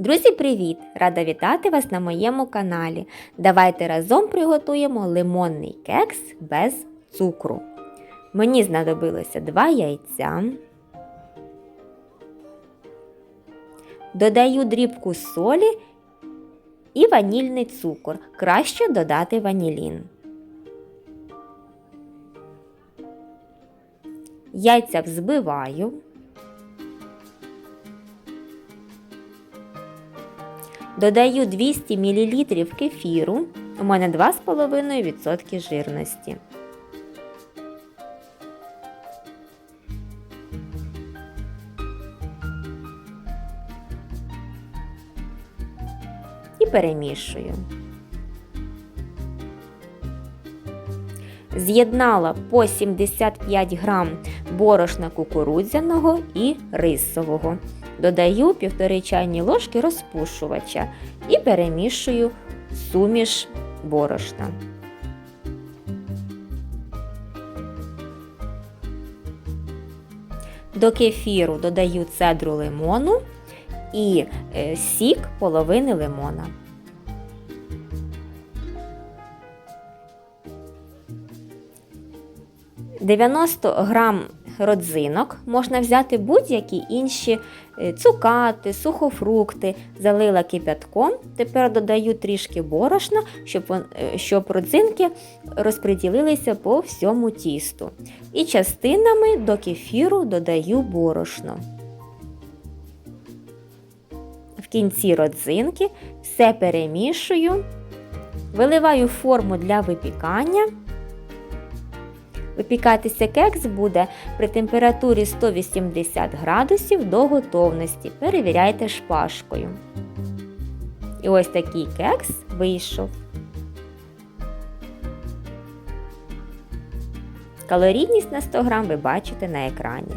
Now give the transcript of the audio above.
Друзі, привіт! Рада вітати вас на моєму каналі. Давайте разом приготуємо лимонний кекс без цукру. Мені знадобилося 2 яйця. Додаю дрібку солі і ванільний цукор. Краще додати ванілін. Яйця взбиваю. Додаю 200 мл кефіру. У мене 2,5% жирності. І перемішую. З'єднала по 75 грам борошна кукурудзяного і рисового. Додаю 1,5 чайні ложки розпушувача і перемішую суміш борошна. До кефіру додаю цедру лимону і е, сік половини лимона. «90 грам родзинок можна взяти будь-які інші е, цукати, сухофрукти, залила кипятком. Тепер додаю трішки борошна, щоб, е, щоб родзинки розподілилися по всьому тісту. І частинами до кефіру додаю борошно. В кінці родзинки все перемішую, виливаю форму для випікання. Випікатися кекс буде при температурі 180 градусів до готовності. Перевіряйте шпажкою. І ось такий кекс вийшов. Калорійність на 100 грам ви бачите на екрані.